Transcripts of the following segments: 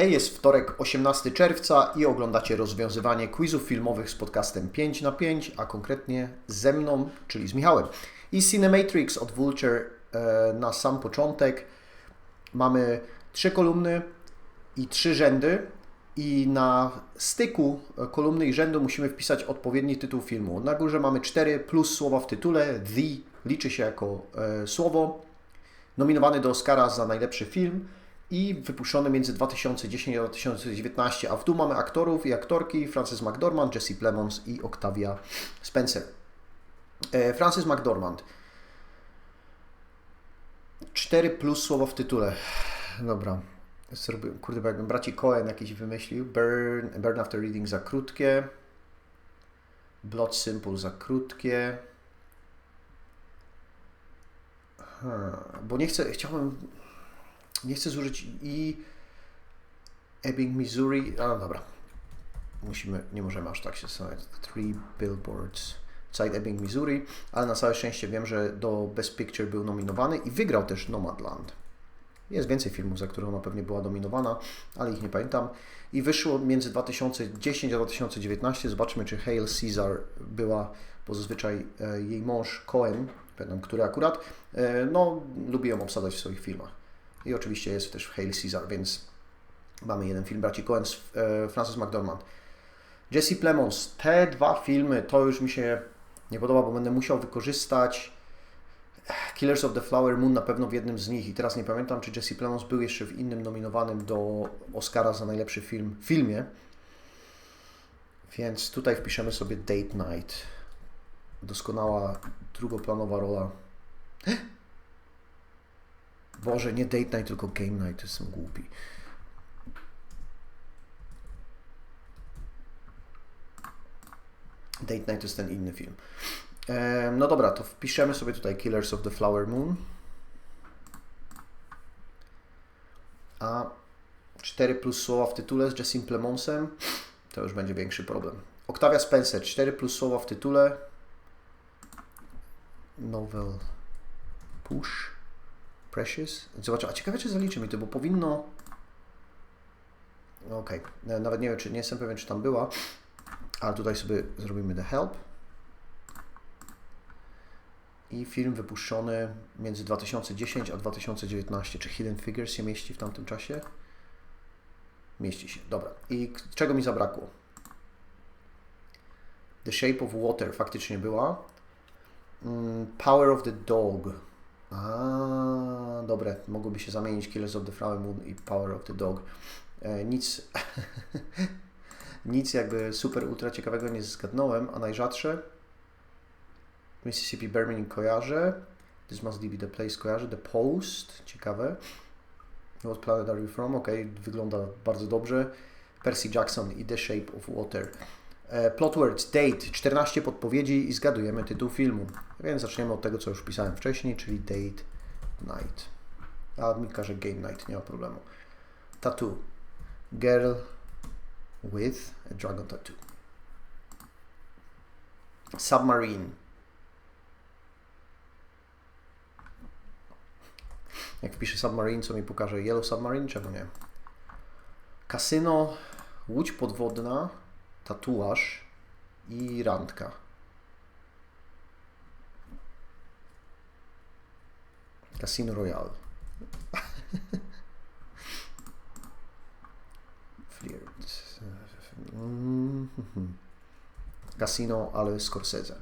Hej, jest wtorek 18 czerwca i oglądacie rozwiązywanie quizów filmowych z podcastem 5 na 5, a konkretnie ze mną, czyli z Michałem. I Cinematrix od Vulture e, na sam początek. Mamy trzy kolumny i trzy rzędy i na styku kolumny i rzędu musimy wpisać odpowiedni tytuł filmu. Na górze mamy 4 plus słowa w tytule, the liczy się jako e, słowo, nominowany do Oscara za najlepszy film i wypuszczony między 2010 a 2019, a w tu mamy aktorów i aktorki Frances McDormand, Jesse Plemons i Octavia Spencer. E, Frances McDormand. 4 plus słowo w tytule. Dobra. Zrobiłem, kurde, jakbym braci Cohen jakiś wymyślił. Burn, Burn After Reading za krótkie. Blood Simple za krótkie. Hmm, bo nie chcę, chciałbym nie chcę zużyć i Ebbing, Missouri. A dobra. Musimy, nie możemy aż tak się zastanawiać. Three Billboards. Side Ebbing, Missouri, ale na całe szczęście wiem, że do Best Picture był nominowany i wygrał też Nomadland. Jest więcej filmów, za które ona pewnie była nominowana, ale ich nie pamiętam. I wyszło między 2010 a 2019. Zobaczmy, czy Hail Caesar była, bo zazwyczaj e, jej mąż Cohen, pamiętam, który akurat, e, no, lubi ją obsadzać w swoich filmach. I oczywiście jest też Hail Caesar, więc mamy jeden film braci Coen z e, Francis McDormand. Jesse Plemons. Te dwa filmy to już mi się nie podoba, bo będę musiał wykorzystać Killers of the Flower Moon na pewno w jednym z nich i teraz nie pamiętam, czy Jesse Plemons był jeszcze w innym nominowanym do Oscara za najlepszy film w filmie. Więc tutaj wpiszemy sobie Date Night. Doskonała drugoplanowa rola. Boże, nie Date Night, tylko Game Night, jestem głupi. Date Night to jest ten inny film. No dobra, to wpiszemy sobie tutaj Killers of the Flower Moon. A 4 plus słowa w tytule z Jessim Plemonsem to już będzie większy problem. Octavia Spencer, 4 plus słowa w tytule. Novel Push. Precious. Zobacz, a ciekawe czy zaliczy mi to, bo powinno... Okej, okay. nawet nie wiem, czy nie jestem pewien, czy tam była, ale tutaj sobie zrobimy The Help. I film wypuszczony między 2010 a 2019. Czy Hidden Figures się mieści w tamtym czasie? Mieści się, dobra. I czego mi zabrakło? The Shape of Water faktycznie była. Mm, Power of the Dog. A, dobre, mogłoby się zamienić Killers of the Flower Moon i Power of the Dog. E, nic, nic jakby super ultra ciekawego nie zgadnąłem, a najrzadsze Mississippi Burning kojarzę, This Must Be The Place kojarzę, The Post, ciekawe. What Planet Are You From? Ok, wygląda bardzo dobrze. Percy Jackson i The Shape of Water. E, plot words, date, 14 podpowiedzi i zgadujemy tytuł filmu. Więc zaczniemy od tego, co już pisałem wcześniej, czyli date night. A mi każe game night, nie ma problemu. Tattoo. Girl with a dragon tattoo. Submarine. Jak wpiszę submarine, co mi pokaże? Yellow submarine? Czemu nie? Kasyno, łódź podwodna, tatuaż i randka. Casino Royale. Flirt. Casino, ale Scorsese.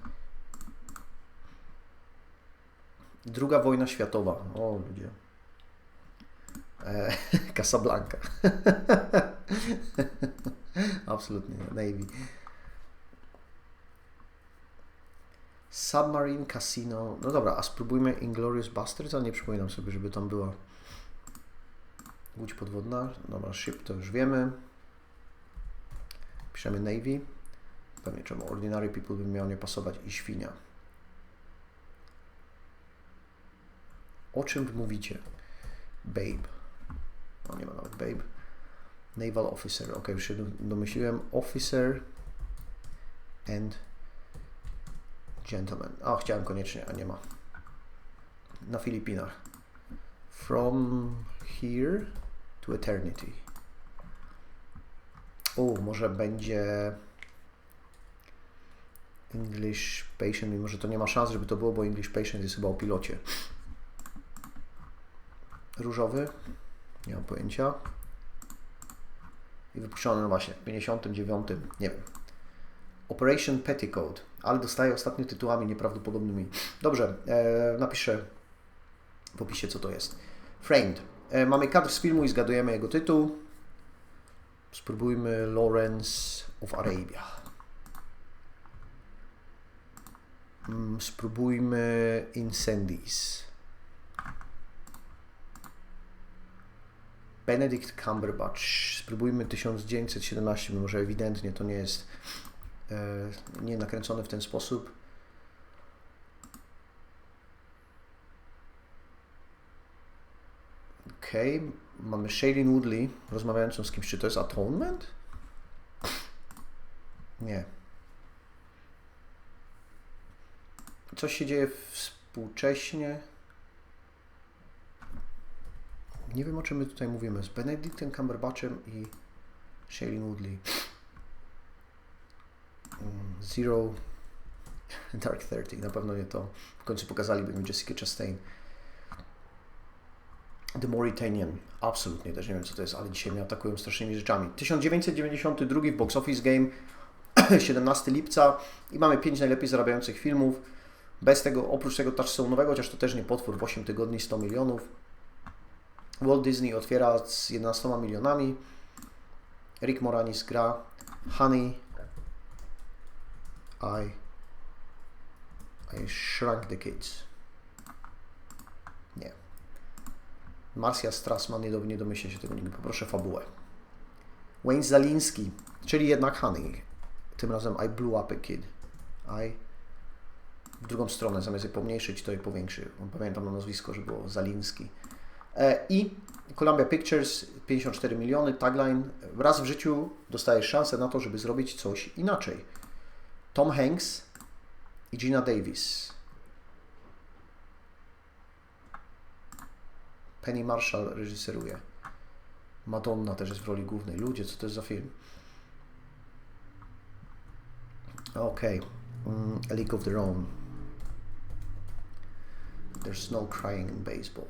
Druga wojna światowa. O ludzie. E, Casablanca. Absolutnie, Navy. Submarine Casino. No dobra, a spróbujmy Inglorious Bastards, ale nie przypominam sobie, żeby tam była łódź podwodna. Dobra, ship to już wiemy. Piszemy Navy. Pewnie czemu Ordinary People by miał nie pasować i świnia. O czym mówicie? Babe. No nie ma nawet babe. Naval Officer. Ok, już się domyśliłem. Officer and Gentleman. O, chciałem koniecznie, a nie ma. Na Filipinach. From here to eternity. O, może będzie English Patient, mimo że to nie ma szans, żeby to było, bo English Patient jest chyba o pilocie. Różowy? Nie mam pojęcia. I wypuszczony, no właśnie, w 59, nie wiem. Operation Petticoat, ale dostaję ostatnio tytułami nieprawdopodobnymi. Dobrze, e, napiszę w opisie, co to jest. Framed. E, mamy kadr z filmu i zgadujemy jego tytuł. Spróbujmy Lawrence of Arabia. Mm, spróbujmy Incendies. Benedict Cumberbatch. Spróbujmy 1917, mimo że ewidentnie to nie jest nie nakręcone w ten sposób. Okay. mamy Shailene Woodley rozmawiającą z kimś. Czy to jest Atonement? Nie. Coś się dzieje współcześnie. Nie wiem o czym my tutaj mówimy. Z Benedictem Cumberbatchem i Shailene Woodley. Zero Dark Thirty. Na pewno nie to. W końcu pokazaliby mi Jessica Chastain. The Mauritanian. Absolutnie też nie wiem co to jest, ale dzisiaj mnie atakują strasznymi rzeczami. 1992 w Box Office Game 17 lipca i mamy 5 najlepiej zarabiających filmów. Bez tego, oprócz tego touchstone'owego, chociaż to też nie potwór, w 8 tygodni 100 milionów. Walt Disney otwiera z 11 milionami. Rick Moranis gra Honey I I Shrunk the Kids. Nie. Marcia Strassman, nie, do, nie domyślę się tego nigdy. Poproszę fabułę. Wayne Zaliński, czyli jednak Honey. Tym razem I blew up a kid. I w drugą stronę, zamiast je pomniejszyć, to je powiększy. Pamiętam na nazwisko, że było Zaliński. E, I Columbia Pictures 54 miliony, tagline raz w życiu dostajesz szansę na to, żeby zrobić coś inaczej. Tom Hanks i Gina Davis. Penny Marshall reżyseruje. Madonna też jest w roli głównej. Ludzie, co to jest za film? Okej. Okay. Mm, A League of Their Own. There's no crying in baseball.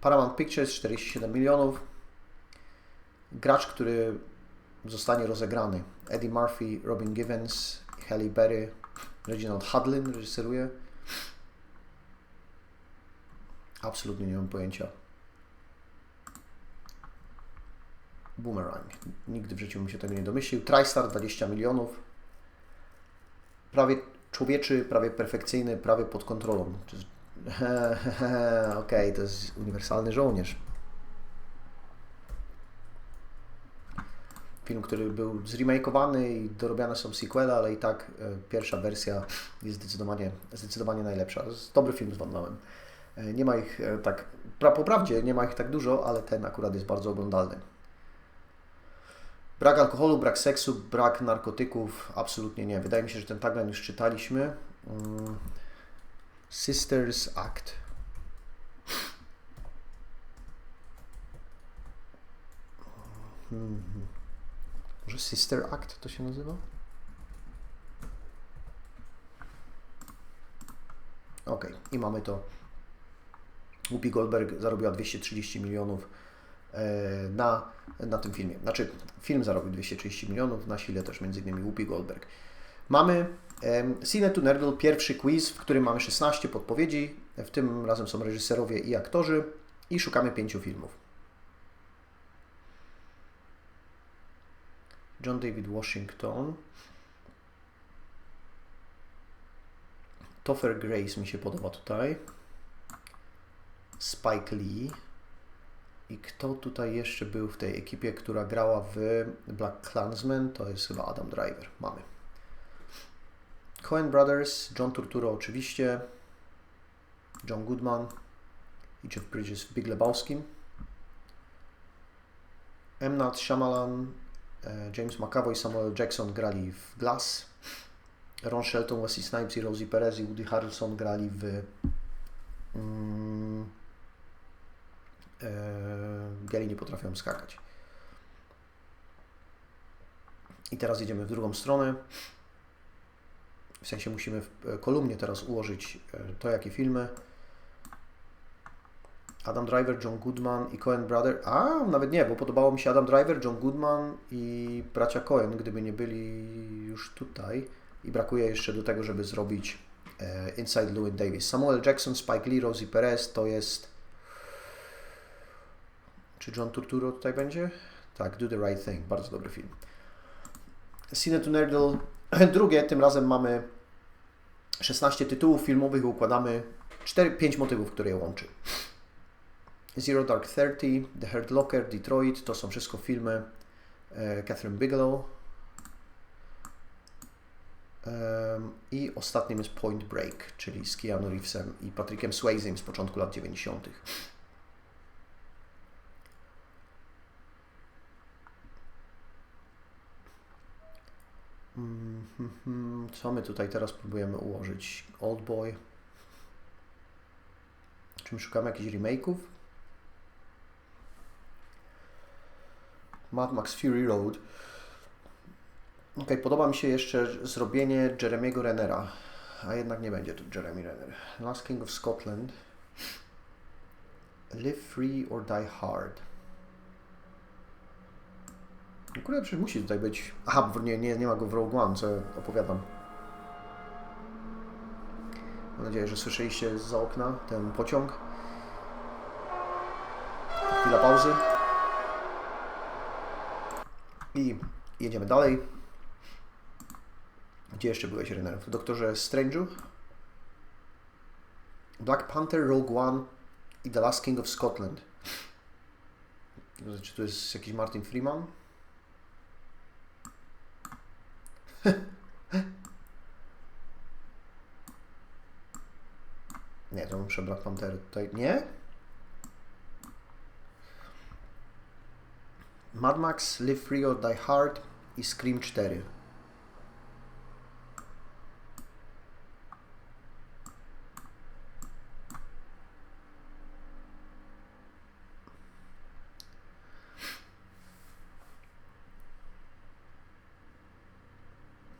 Paramount Pictures 47 milionów. Gracz, który zostanie rozegrany. Eddie Murphy, Robin Givens, Halle Berry, Reginald Hudlin reżyseruje. Absolutnie nie mam pojęcia. Boomerang. Nigdy w życiu bym się tego nie domyślił. TriStar 20 milionów. Prawie człowieczy, prawie perfekcyjny, prawie pod kontrolą. Okej, okay, to jest uniwersalny żołnierz. Film, który był zremakeowany i dorobiane są sequele, ale i tak e, pierwsza wersja jest zdecydowanie, zdecydowanie najlepsza. Jest dobry film z Van. E, nie ma ich e, tak, po prawdzie nie ma ich tak dużo, ale ten akurat jest bardzo oglądalny. Brak alkoholu, brak seksu, brak narkotyków, absolutnie nie. Wydaje mi się, że ten tagline już czytaliśmy. Mm. Sisters Act. Hmm. Może Sister Act to się nazywa? Ok, i mamy to. Whoopi Goldberg zarobiła 230 milionów e, na, na tym filmie. Znaczy, film zarobił 230 milionów, na sile też innymi Whoopi Goldberg. Mamy Cine to Nerdle, pierwszy quiz, w którym mamy 16 podpowiedzi. W tym razem są reżyserowie i aktorzy i szukamy pięciu filmów. John David Washington. Topher Grace mi się podoba tutaj. Spike Lee. I kto tutaj jeszcze był w tej ekipie, która grała w Black Klansman? To jest chyba Adam Driver. Mamy. Coen Brothers, John Turturro oczywiście, John Goodman i Jeff Bridges w Big Lebowskim. M. Night Shyamalan, James McAvoy i Samuel Jackson grali w Glass. Ron Shelton, Wesley Snipes i Rosie Perez i Woody Harrelson grali w mm, e, nie potrafią skakać. I teraz idziemy w drugą stronę. W sensie musimy w e, kolumnie teraz ułożyć e, to, jakie filmy. Adam Driver, John Goodman i Cohen Brother. A, nawet nie, bo podobało mi się Adam Driver, John Goodman i bracia Cohen, gdyby nie byli już tutaj. I brakuje jeszcze do tego, żeby zrobić e, Inside Llewyn Davis. Samuel Jackson, Spike Lee, Rosie Perez to jest. Czy John Turturro tutaj będzie? Tak, Do the Right Thing. Bardzo dobry film. Cine to Nerdle. Drugie, tym razem mamy 16 tytułów filmowych, układamy 4-5 motywów, które je łączy. Zero Dark Thirty, The Hurt Locker, Detroit, to są wszystko filmy e, Catherine Bigelow. I ostatnim jest Point Break, czyli z Keanu Reevesem i Patrickiem Swayze z początku lat 90. Mm, co my tutaj teraz próbujemy ułożyć? Old Boy. Czy my szukamy jakichś remake'ów? Mad Max Fury Road. Ok, podoba mi się jeszcze zrobienie Jeremiego Rennera, a jednak nie będzie to Jeremy Renner. Last King of Scotland. Live Free or Die Hard. Akurat przecież musi tutaj być... Aha, nie, nie, nie ma go w Rogue One, co opowiadam. Mam nadzieję, że słyszeliście za okna ten pociąg. Chwila pauzy. I jedziemy dalej. Gdzie jeszcze byłeś, Renner? W Doktorze Strange'u? Black Panther, Rogue One i The Last King of Scotland. Czy to jest jakiś Martin Freeman? Nie, to muszę Black Panther tutaj. Nie? Mad Max, Live Free or Die Hard i Scream 4.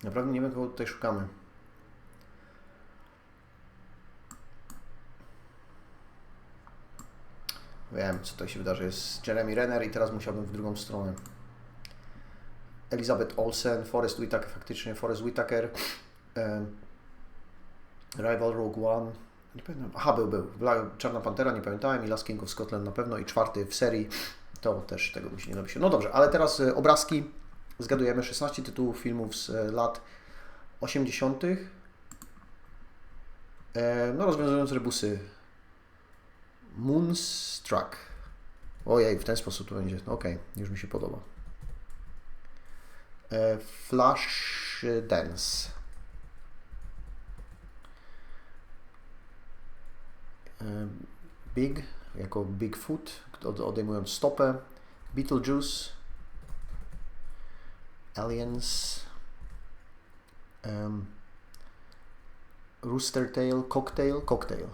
Naprawdę nie wiem, kogo tutaj szukamy. Wiem, co tutaj się wydarzy. Jest Jeremy Renner i teraz musiałbym w drugą stronę. Elizabeth Olsen, Forrest Whitaker, faktycznie Forrest Whitaker, Rival Rogue One, nie pamiętam, aha, był, był, Czarna Pantera, nie pamiętałem, i Last King of Scotland na pewno, i czwarty w serii, to też tego mi się nie napisze. No dobrze, ale teraz y, obrazki, zgadujemy 16 tytułów filmów z y, lat 80., e, no rozwiązując rebusy Moonstruck. Ojej, w ten sposób to będzie. No, Okej, okay, już mi się podoba. E, Flash Dance. E, Big, jako Bigfoot, odejmując stopę. Beetlejuice. Aliens. Rooster Tail, Cocktail, Cocktail.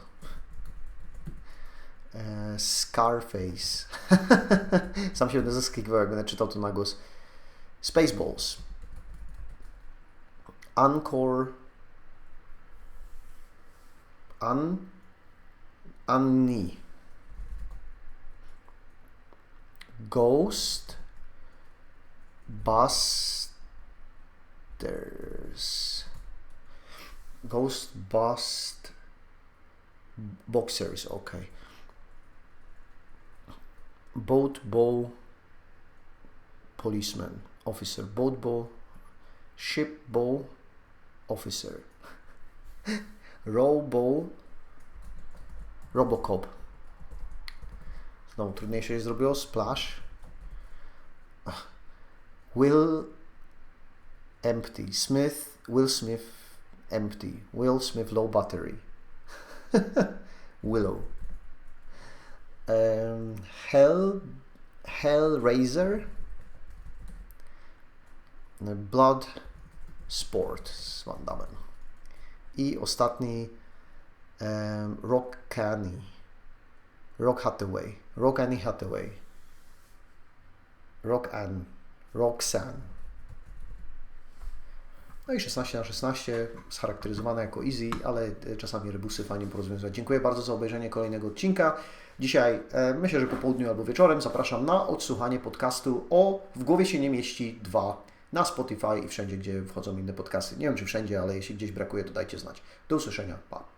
Scarface. Sam się będę zaskakiwał, jak będę czytał to na głos. Spaceballs. Encore. An. Annie. Ghost. Busters. Ghost Bust. Boxers, okay. Boat bow policeman officer. Boat bow ship bow officer. Row bow robocop. Znowu trudniejsze się zrobiło. Splash. Will empty. Smith. Will smith empty. Will smith low battery. Willow um, Hell, Hellraiser, Blood Sport z Van Damme. I ostatni um, Rock Annie. Rock Hathaway. Rock Annie Hathaway. Rock Ann. Roxanne. No i 16 na 16 scharakteryzowane jako easy, ale czasami rebusy fajnie porozwiązywać. Dziękuję bardzo za obejrzenie kolejnego odcinka. Dzisiaj, e, myślę, że po południu albo wieczorem zapraszam na odsłuchanie podcastu o W głowie się nie mieści 2 na Spotify i wszędzie, gdzie wchodzą inne podcasty. Nie wiem, czy wszędzie, ale jeśli gdzieś brakuje, to dajcie znać. Do usłyszenia. Pa.